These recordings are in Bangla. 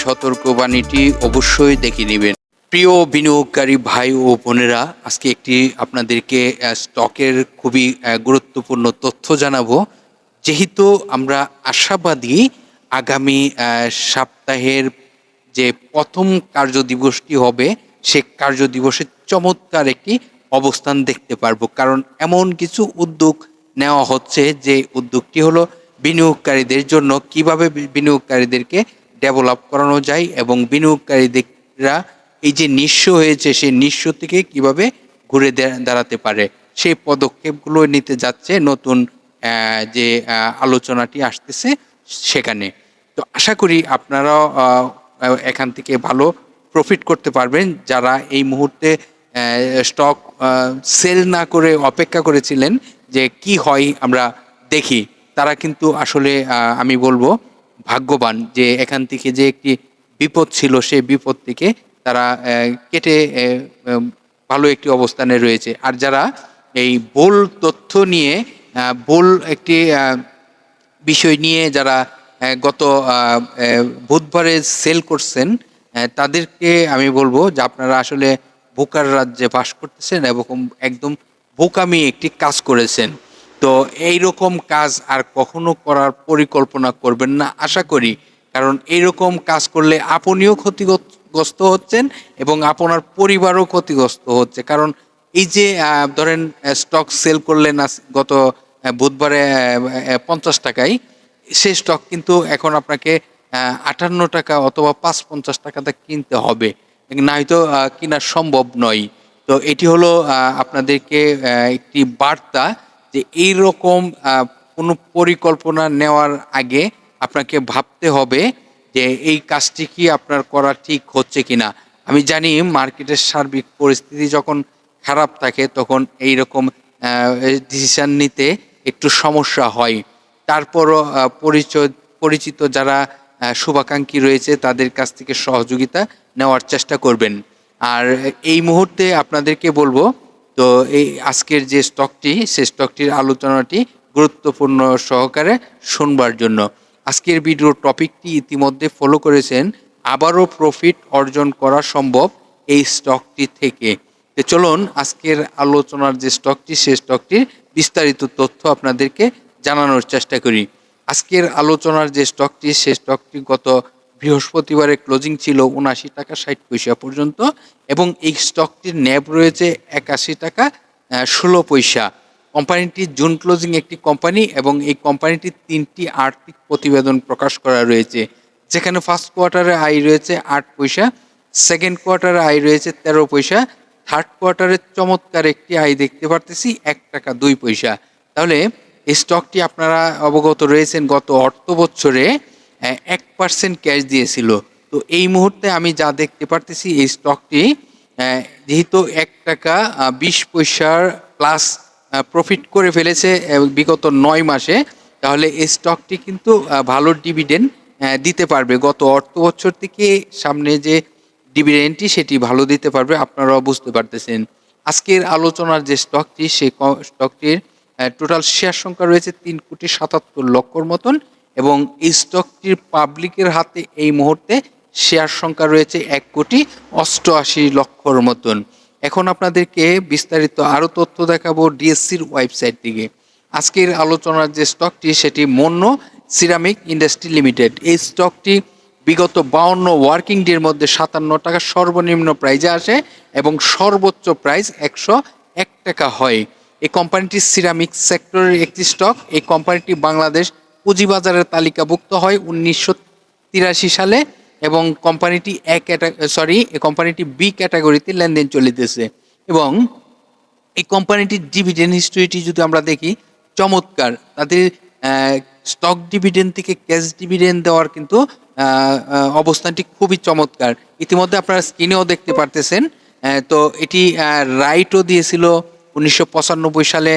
সতর্কবাণীটি অবশ্যই দেখে নেবেন। প্রিয় বিনিয়োগকারী ভাই ও বোনেরা, আজকে একটি আপনাদেরকে স্টকের খুবই গুরুত্বপূর্ণ তথ্য জানাব। যেহেতু আমরা আশাবাদী আগামী সপ্তাহের যে প্রথম কার্য দিবসটি হবে, সে কার্য দিবসে চমৎকার একটি অবস্থান দেখতে পারব। কারণ এমন কিছু উদ্যোগ নেওয়া হচ্ছে, যে উদ্যোগটি হলো বিনিয়োগকারীদের জন্য কীভাবে বিনিয়োগকারীদেরকে ডেভেলপ করানো যায় এবং বিনিয়োগকারীরা এই যে নিঃস্ব হয়েছে, সেই নিঃস্ব থেকে কীভাবে ঘুরে দাঁড়াতে পারে? সেই পদক্ষেপগুলো নিতে যাচ্ছে নতুন যে আলোচনাটি আসতেছে সেখানে। তো আশা করি আপনারাও এখান থেকে ভালো প্রফিট করতে পারবেন। যারা এই মুহূর্তে স্টক সেল না করে অপেক্ষা করেছিলেন যে কি হয় আমরা দেখি, তারা কিন্তু আসলে আমি বলব ভাগ্যবান যে এখান থেকে যে একটি বিপদ ছিল সে বিপদ থেকে তারা কেটে ভালো একটি অবস্থানে রয়েছে। আর যারা এই বোল তথ্য নিয়ে বোল একটি বিষয় নিয়ে যারা গত বুধবারে সেল করছেন তাদেরকে আমি বলব যে আপনারা আসলে বোকার রাজ্যে বাস করতেছেন এবং একদম বোকামি একটি কাজ করেছেন। তো এই রকম কাজ আর কখনো করার পরিকল্পনা করবেন না, আশা করি। কারণ এইরকম কাজ করলে আপনিও ক্ষতিগ্রস্ত হচ্ছেন এবং আপনার পরিবারও ক্ষতিগ্রস্ত হচ্ছে। কারণ এই যে ধরেন, স্টক সেল করলেন গত বুধবারে পঞ্চাশ টাকায়, সেই স্টক কিন্তু এখন আপনাকে আটান্ন টাকা অথবা পাঁচ পঞ্চাশ টাকাতে কিনতে হবে। না হয়তো কিনা সম্ভব নয়। তো এটি হলো আপনাদেরকে একটি বার্তা যে এই রকম কোনো পরিকল্পনা নেওয়ার আগে আপনাকে ভাবতে হবে যে এই কাজটি কি আপনার করা ঠিক হচ্ছে কিনা। আমি জানি মার্কেটের সার্বিক পরিস্থিতি যখন খারাপ থাকে তখন এই রকম ডিসিশন নিতে একটু সমস্যা হয়। তারপরও পরিচয়, পরিচিত যারা শুভাকাঙ্ক্ষী রয়েছে তাদের কাছ থেকে সহযোগিতা নেওয়ার চেষ্টা করবেন। আর এই মুহূর্তে আপনাদেরকে বলব তো এই আজকের যে স্টকটি সেই স্টকটির আলোচনাটি গুরুত্বপূর্ণ সহকারে শুনবার জন্য। আজকের ভিডিওর টপিকটি ইতিমধ্যে ফলো করেছেন, আবারও প্রফিট অর্জন করা সম্ভব এই স্টকটি থেকে। তো চলুন, আজকের আলোচনার যে স্টকটি সেই স্টকটির বিস্তারিত তথ্য আপনাদেরকে জানানোর চেষ্টা করি। আজকের আলোচনার যে স্টকটি সেই স্টকটি গত বৃহস্পতিবারে ক্লোজিং ছিল উনাশি টাকা ষাট পয়সা পর্যন্ত এবং এই স্টকটির ন্যাব রয়েছে একাশি টাকা ষোলো পয়সা। কোম্পানিটি জুন ক্লোজিং একটি কোম্পানি এবং এই কোম্পানিটির তিনটি আর্থিক প্রতিবেদন প্রকাশ করা রয়েছে। যেখানে ফার্স্ট কোয়ার্টারে আয় রয়েছে আট পয়সা সেকেন্ড কোয়ার্টারে আয় রয়েছে তেরো পয়সা থার্ড কোয়ার্টারে চমৎকার একটি আয় দেখতে পারতেছি এক টাকা দুই পয়সা। তাহলে এই স্টকটি আপনারা অবগত রয়েছেন গত অর্থ বছরে এক পার্সেন্ট ক্যাশ দিয়েছিল। তো এই মুহূর্তে আমি যা দেখতে পারতেছি, এই স্টকটি যেহেতু এক টাকা বিশ পয়সার প্লাস প্রফিট করে ফেলেছে বিগত নয় মাসে, তাহলে এই স্টকটি কিন্তু ভালো ডিভিডেন্ড দিতে পারবে। গত অর্থ বছর থেকে সামনে যে ডিভিডেন্ডটি সেটি ভালো দিতে পারবে, আপনারাও বুঝতে পারতেছেন। আজকের আলোচনার যে স্টকটি সেই স্টকটির টোটাল শেয়ার সংখ্যা রয়েছে তিন কোটি সাতাত্তর লক্ষর মতন। এবং এই স্টকটির পাবলিকের হাতে এই মুহূর্তে শেয়ার সংখ্যা রয়েছে এক কোটি অষ্টআশি লক্ষর মতন। এখন আপনাদেরকে বিস্তারিত আরও তথ্য দেখাবো ডিএসসির ওয়েবসাইট থেকে। আজকের আলোচনার যে স্টকটি সেটি মন্য সিরামিক ইন্ডাস্ট্রি লিমিটেড। এই স্টকটি বিগত বাউন্ন ওয়ার্কিং ডের মধ্যে সাতান্ন টাকা সর্বনিম্ন প্রাইজে আসে এবং সর্বোচ্চ প্রাইস একশো এক টাকা হয়। এই কোম্পানিটি সিরামিক সেক্টরের একটি স্টক এই কোম্পানিটি বাংলাদেশ পুঁজিবাজারের তালিকাভুক্ত হয় উনিশশো তিরাশি সালে এবং কোম্পানিটি এক সরি কোম্পানিটি বি ক্যাটাগরিতে লেনদেন চলিতেছে এবং এই কোম্পানিটির ডিভিডেন্ড হিস্ট্রিটি যদি আমরা দেখি, চমৎকার। তাদের স্টক ডিভিডেন্ড থেকে ক্যাশ ডিভিডেন্ড দেওয়ার কিন্তু অবস্থানটি খুবই চমৎকার। ইতিমধ্যে আপনারা স্ক্রিনেও দেখতে পারতেছেন তো এটি রাইটও দিয়েছিল উনিশশো পঁচানব্বই সালে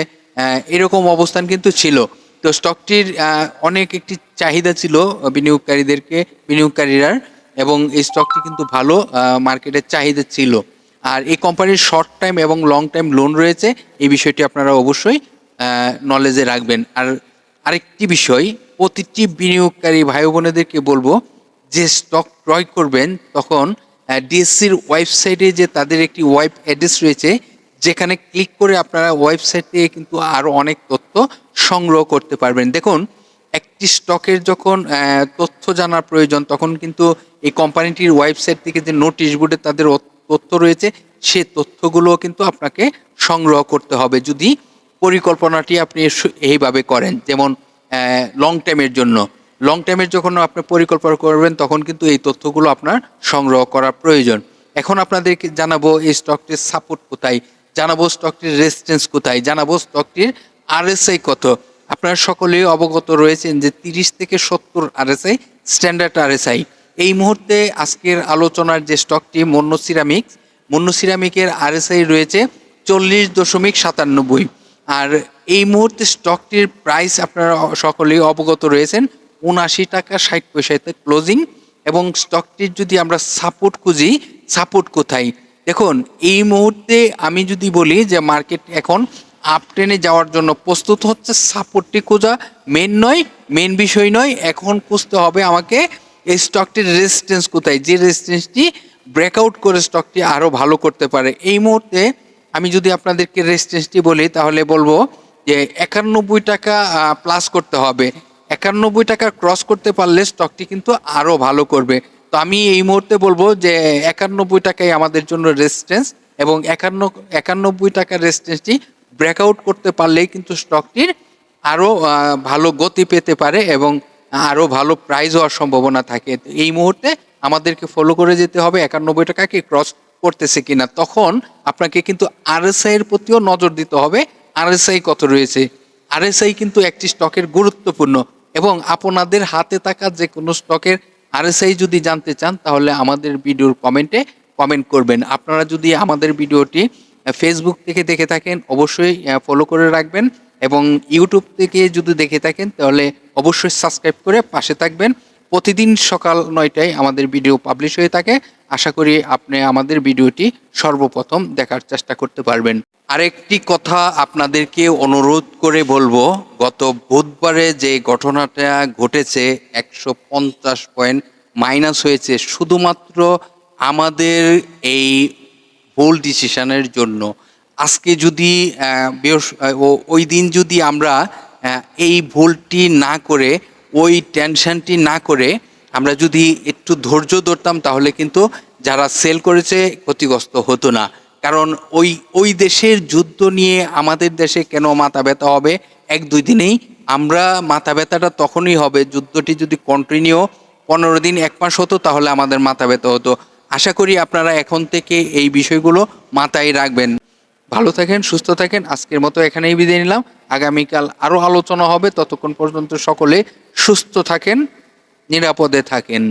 এরকম অবস্থান কিন্তু ছিল। তো স্টকটির অনেক একটি চাহিদা ছিল বিনিয়োগকারীদেরকে, বিনিয়োগকারীরা, এবং এই স্টকটি কিন্তু ভালো মার্কেটের চাহিদা ছিল। আর এই কোম্পানির শর্ট টাইম এবং লং টাইম লোন রয়েছে, এই বিষয়টি আপনারা অবশ্যই নলেজে রাখবেন। আর আরেকটি বিষয়, প্রতিটি বিনিয়োগকারী ভাই বোনেদেরকে বলব, যে স্টক ক্রয় করবেন তখন ডিএসসির ওয়েবসাইটে যে তাদের একটি ওয়েব অ্যাড্রেস রয়েছে, যেখানে ক্লিক করে আপনারা ওয়েবসাইটে কিন্তু আরও অনেক তথ্য সংগ্রহ করতে পারবেন। দেখুন, একটি স্টকের যখন তথ্য জানার প্রয়োজন, তখন কিন্তু এই কোম্পানিটির ওয়েবসাইট থেকে যে নোটিশ বোর্ডে তাদের তথ্য রয়েছে, সে তথ্যগুলো কিন্তু আপনাকে সংগ্রহ করতে হবে। যদি পরিকল্পনাটি আপনি এইভাবে করেন, যেমন লং টাইমের জন্য। লং টাইমের যখন আপনি পরিকল্পনা করবেন, তখন কিন্তু এই তথ্যগুলো আপনার সংগ্রহ করা প্রয়োজন। এখন আপনাদেরকে জানাব এই স্টকটির সাপোর্ট কোথায়, জানাব স্টকটির রেজিস্ট্যান্স কোথায়, জানাব স্টকটির আরএসআই কত? আপনারা সকলেই অবগত রয়েছেন যে তিরিশ থেকে সত্তর আরএসআই স্ট্যান্ডার্ড আরএসআই এই মুহূর্তে আজকের আলোচনার যে স্টকটি মন্য সিরামিক্স মন্য সিরামিকের আরএসআই রয়েছে চল্লিশ দশমিক সাতানব্বই। আর এই মুহূর্তে স্টকটির প্রাইস আপনারা সকলেই অবগত রয়েছেন, উনআশি টাকা ষাট পয়সাতে ক্লোজিং এবং স্টকটির যদি আমরা সাপোর্ট খুঁজি সাপোর্ট কোথায়? দেখুন, এই মুহূর্তে আমি যদি বলি যে মার্কেট এখন আপ ট্রেনে যাওয়ার জন্য প্রস্তুত হচ্ছে সাপোর্টটি খোঁজা। মেন নয় মেন বিষয় নয়, এখন খুঁজতে হবে আমাকে এই স্টকটির রেজিস্ট্যান্স কোথায়? যে রেজিস্ট্যান্সটি ব্রেকআউট করে স্টকটি আরও ভালো করতে পারে। এই মুহূর্তে আমি যদি আপনাদেরকে রেজিস্ট্যান্সটি বলি, তাহলে বলব যে একানব্বই টাকা প্লাস করতে হবে। একানব্বই টাকা ক্রস করতে পারলে স্টকটি কিন্তু আরও ভালো করবে। তো আমি এই মুহূর্তে বলব যে একানব্বই টাকাই আমাদের জন্য রেজিস্ট্যান্স এবং একান্ন, একানব্বই টাকার রেজিস্ট্যান্সটি ব্রেকআউট করতে পারলেই কিন্তু স্টকটির আরও ভালো গতি পেতে পারে এবং আরও ভালো প্রাইজ হওয়ার সম্ভাবনা থাকে। এই মুহূর্তে আমাদেরকে ফলো করে যেতে হবে। একানব্বই টাকাকে ক্রস করতেছে কিনা? তখন আপনাকে কিন্তু আরএসআই এর প্রতিও নজর দিতে হবে। আরএসআই কত রয়েছে? আরএসআই কিন্তু একটি স্টকের গুরুত্বপূর্ণ এবং আপনাদের হাতে থাকা যে কোনো স্টকের আরএসআই যদি জানতে চান, তাহলে আমাদের ভিডিওর কমেন্টে কমেন্ট করবেন। আপনারা যদি আমাদের ভিডিওটি ফেসবুক থেকে দেখে থাকেন, অবশ্যই ফলো করে রাখবেন এবং ইউটিউব থেকে যদি দেখে থাকেন, তাহলে অবশ্যই সাবস্ক্রাইব করে পাশে থাকবেন। প্রতিদিন সকাল নয়টায় আমাদের ভিডিও পাবলিশ হয়ে থাকে। আশা করি আপনি আমাদের ভিডিওটি সর্বপ্রথম দেখার চেষ্টা করতে পারবেন। আরেকটি কথা আপনাদেরকে অনুরোধ করে বলব, গত বুধবারে যে ঘটনাটা ঘটেছে, একশো পঞ্চাশ পয়েন্ট মাইনাস হয়েছে, শুধুমাত্র আমাদের এই ভুল ডিসিশনের জন্য। আজকে যদি ওই দিন যদি আমরা এই ভুলটি না করে, ওই টেনশনটি না করে আমরা যদি একটু ধৈর্য ধরতাম, তাহলে কিন্তু যারা সেল করেছে ক্ষতিগ্রস্ত হতো না। কারণ ওই ওই দেশের যুদ্ধ নিয়ে আমাদের দেশে কেন মাথা ব্যথা হবে? এক, দুই দিনেই। আমরা মাথা ব্যথাটা তখনই হবে, যুদ্ধটি যদি কন্টিনিউ পনেরো দিন, এক মাস হতো, তাহলে আমাদের মাথা ব্যথা হতো। আশা করি আপনারা এখন থেকে এই বিষয়গুলো মাথায় রাখবেন। ভালো থাকেন, সুস্থ থাকেন, আজকের মতো এখানেই বিদায় নিলাম। আগামীকাল আরও আলোচনা হবে, ততক্ষণ পর্যন্ত সকলে সুস্থ থাকেন, নিরাপদে থাকেন।